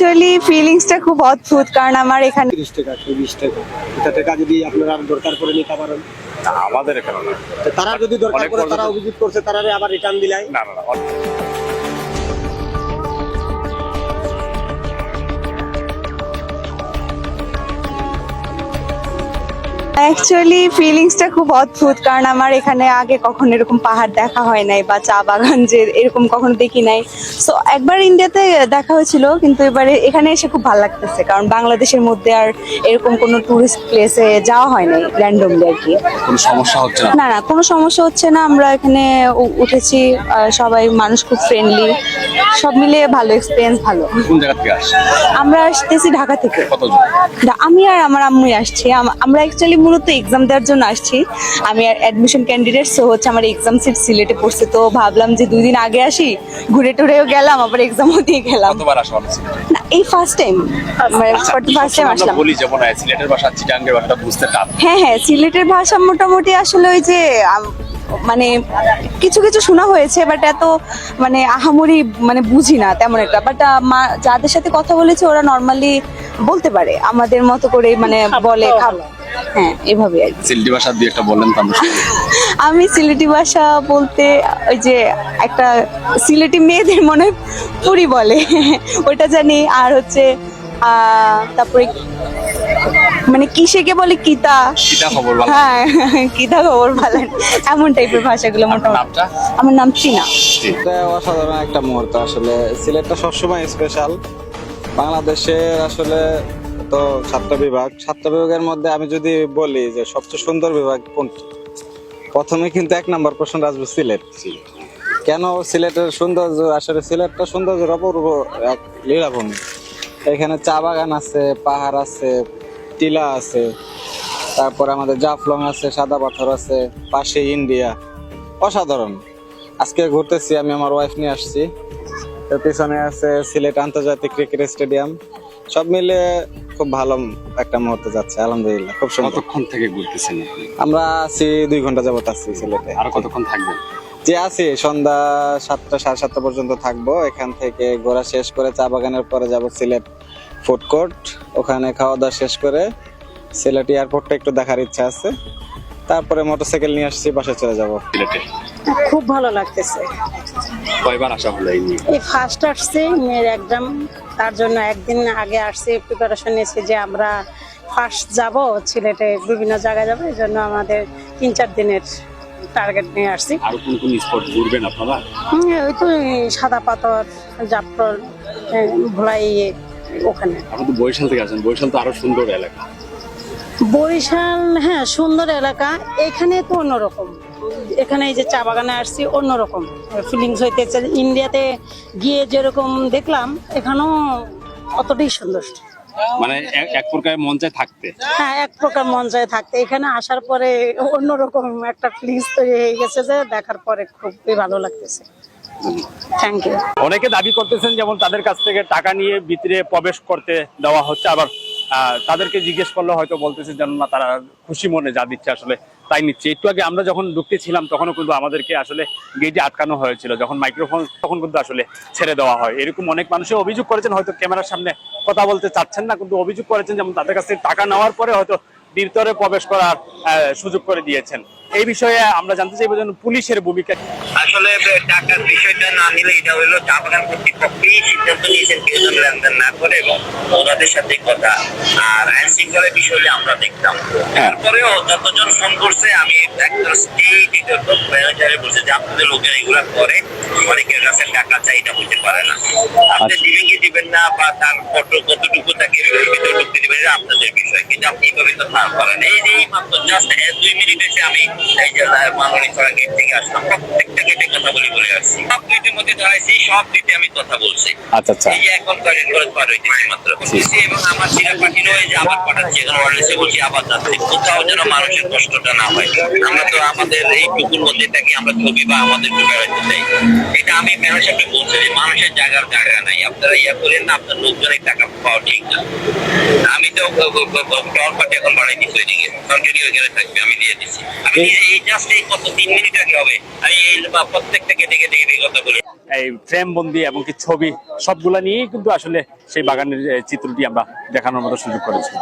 Actually ফিলিংসটা খুব অদ্ভুত কারণ আমার এখানে তিরিশ টাকা চল্লিশ টাকা। এটা টাকা যদি আপনারা দরকার করে নিতে পারেন। না, আমাদের এখানে না। তারা যদি দরকার পড়ে করে তারা অভিযোগ করছে তারা আবার রিটার্ন দিলাই। না না অ্যাকচুয়ালি ফিলিংসটা খুব অদ্ভুত কারণ আমার এখানে আগে কখনো এরকম পাহাড় দেখা হয় নাই বা চা বাগান যে এরকম কখনো দেখি নাই। সো একবার ইন্ডিয়াতে দেখা হয়েছিল কিন্তু এবারে এখানে এসে খুব ভালো লাগতেছে কারণ বাংলাদেশের মধ্যে আর এরকম কোনো টুরিস্ট প্লেসে যাওয়া হয় নাই র্যান্ডমলি আর কি। কোনো সমস্যা হচ্ছে না? না কোনো সমস্যা হচ্ছে না আমরা এখানে উঠেছি সবাই মানুষ খুব ফ্রেন্ডলি সব মিলিয়ে ভালো এক্সপিরিয়েন্স ভালো। কোন জায়গা থেকে আসছে আমরা আসতেছি ঢাকা থেকে। কতজন? আমি আর আমার আম্মুই আসছি আমরা অ্যাকচুয়ালি মূলত এক্সাম দেওয়ার জন্য আসছি। আমি আর অ্যাডমিশন ক্যান্ডিডেট সো হচ্ছে আমার এক্সাম সিট সিলেটে পড়ছে। তো ভাবলাম যে দুই দিন আগে আসি ঘুরে টুরেও গেলাম আবার এক্সামও দিয়ে গেলাম? না এই ফার্স্ট টাইম ফার্স্ট টাইম আসলাম। বলি যেমন সিলেটের ভাষা চিটাঙ্গের ভাষাটা বুঝতে টান হ্যাঁ হ্যাঁ সিলেটের ভাষা মোটামুটি আসলে ওই যে মানে কিছু কিছু শোনা হয়েছে বাট এত মানে আহামরি মানে বুঝি না তেমন একটা। বাট যাদের সাথে কথা বলেছে ওরা নর্মালি বলতে পারে আমাদের মতো করে মানে বলে খাব হ্যাঁ এভাবে আর কি। সিলেটি ভাষা দিয়ে একটা বললেন তো আমি সিলেটি ভাষা বলতে ওই যে একটা সিলেটি মেয়েদের মনে হয় পুরি বলে ওটা জানি। আর হচ্ছে তারপরে মানে কিসেকে বলে? কিতা। কিতা খবর বলো। হ্যাঁ কিতা খবর বলেন এমন টাইপের ভাষাগুলো মোটামুটি। আমার নাম চীনা অসাধারণ একটা মুহূর্ত আসলে। সিলেটটা সবসময় স্পেশাল বাংলাদেশের আসলে তো সাতটা বিভাগ। সাতটা বিভাগের মধ্যে আমি যদি বলি যে সবচেয়ে সুন্দর বিভাগ কোনটি? প্রথমে কিন্তু এক নম্বর প্রশ্ন আসবে সিলেট। কেন সিলেটের সৌন্দর্য, আসলে সিলেটটা সৌন্দর্যের অপূর্ব এক লীলাভূমি। এখানে চা বাগান আছে, পাহাড় আছে, টিলা আছে, তারপর আমাদের জাফলং আছে, সাদা পাথর আছে, পাশে ইন্ডিয়া। অসাধারণ। আজকে ঘুরতেছি, আমি আমার ওয়াইফ নিয়ে আসছি। পিছনে আছে সিলেট আন্তর্জাতিক ক্রিকেট স্টেডিয়াম। সব মিলে খুব ভালো একটা মুহূর্ত যাচ্ছে আলহামদুলিল্লাহ খুব সুন্দর। কতক্ষণ থেকে ঘুরতেছেন আমরা আছি দুই ঘণ্টা যাবত আছি সিলেটে আরও কতক্ষণ থাকবেন? যে আছি সন্ধ্যা সাতটা সাড়ে সাতটা পর্যন্ত থাকব। এখান থেকে ঘোরা শেষ করে চা বাগানের পরে যাব সিলেট ফুড কোর্ট। ওখানে খাওয়া দাওয়া শেষ করে সিলেট এয়ারপোর্টটা একটু দেখার ইচ্ছা আছে। তারপরে মোটরসাইকেল নিয়ে আসছি বাসায় চলে যাব। সিলেটে? খুব ভালো লাগতেছে। কয়বার আসা হলো এই নিয়ে? এই ফার্স্ট আসছে মেয়ের একদম তার জন্য একদিন আগে আসছে প্রিপারেশন নিয়েছি যে আমরা ফার্স্ট যাব সিলেটে বিভিন্ন জায়গায় যাব এই জন্য আমাদের তিন চার দিনের টার্গেট নিয়ে আসছি। আরও কোন কোন স্পট ঘুরবেন আপনারা? ওই তো সাদা পাথর জাফর ভোলাই ওখানে। আপনি তো বরিশাল থেকে আসেন বরিশাল তো আরও সুন্দর এলাকা। বরিশাল হ্যাঁ সুন্দর এলাকা। এখানে তো অন্যরকম। এখানে এই যে চা বাগানে আসছি অন্যরকম। ফিলিংস হইতেছে। ইন্ডিয়াতে গিয়ে যেরকম দেখলাম এখানেও অতটাই সুন্দর। মানে এক- প্রকার মন চায় থাকতে। হ্যাঁ এক প্রকার মন চায় থাকতে। এখানে আসার পরে অন্যরকম একটা ফিলিংস তৈরি হয়ে গেছে যে দেখার পরে খুবই ভালো লাগতেছে। থ্যাংক ইউ অনেকে দাবি করতেছেন যেমন তাদের কাছ থেকে টাকা নিয়ে ভিতরে প্রবেশ করতে দেওয়া হচ্ছে আবার তাদেরকে জিজ্ঞেস করলে, হয়তো বলতেছে যেন না, তারা খুশি মনে যা দিচ্ছে আসলে তাই নিচ্ছে। একটু আগে আমরা যখন ঢুকতেছিলাম তখনও কিন্তু আমাদেরকে আসলে গেটে আটকানো হয়েছিল। যখন মাইক্রোফোন তখন কিন্তু আসলে ছেড়ে দেওয়া হয়। এরকম অনেক মানুষে অভিযোগ করেছেন, হয়তো ক্যামেরার সামনে কথা বলতে চাচ্ছেন না, কিন্তু অভিযোগ করেছেন যেমন তাদের কাছ থেকে টাকা নেওয়ার পরে হয়তো ভিতরে প্রবেশ করার সুযোগ করে দিয়েছেন। এই বিষয়ে আমরা জানতে চাইব যেন পুলিশের ভূমিকা আসলে টাকার বিষয়টা না নিলে এটা হলো চা বাগান কর্তৃপক্ষই সিদ্ধান্ত নিয়েছেন কেউ যেন লেনদেন না করে এবং ওনাদের সাথে কথা আর আইন শৃঙ্খলার বিষয় আমরা দেখতাম। তারপরেও যতজন ফোন করছে আমি একটা স্টেট ম্যানেজারে বলছে যে আপনাদের লোকেরা এগুলা করে অনেকের কাছে টাকা চাই এটা বলতে পারে না। আপনি দিবেন কি দিবেন না বা তার কত কতটুকু তাকে ভিতরে ঢুকতে দিবেন আপনাদের বিষয় কিন্তু আপনি এইভাবে তো না পারেন এই যে মাত্র জাস্ট দুই মিনিট এসে আমি এই যে মাননী ছড়া গেট থেকে আসলাম প্রত্যেকটা গেটে কথা বলে বলে আসছি সব গেটের মধ্যে দাঁড়াইছি সব গেটে আমি কথা বলছি আচ্ছা আচ্ছা। এই যে এখন গাড়ির খরচ পার হইতেছি মাত্র এবং আমার সিরা পাঠিয়ে হয়ে যে আবার পাঠাচ্ছি এখন ওয়ারলেসে বলছি আবার যাচ্ছি কোথাও যেন মানুষের কষ্টটা না হয় আমরা তো আমাদের এই টুকুর মধ্যে থাকি আমরা ছবি বা আমাদের একটু চাই এটা আমি ম্যানেজ সাহেবকে বলছি যে মানুষের জায়গার জায়গা নাই আপনারা ইয়া করেন না আপনার লোকজনের টাকা পাওয়া ঠিক না আমি তো টল পাটি এখন বাড়াই দিচ্ছি ওইদিকে কন্টিনিউ এখানে থাকবে আমি দিয়ে দিচ্ছি আমি এই জাস্ট এই কত তিন মিনিট আগে হবে। আমি এই প্রত্যেকটা কেটে কেটে কেটে কথা বলি। এই ফ্রেম বন্দি এবং কি ছবি সবগুলা নিয়েই কিন্তু আসলে সেই বাগানের চিত্রটি আমরা দেখানোর মতো সুযোগ করেছি।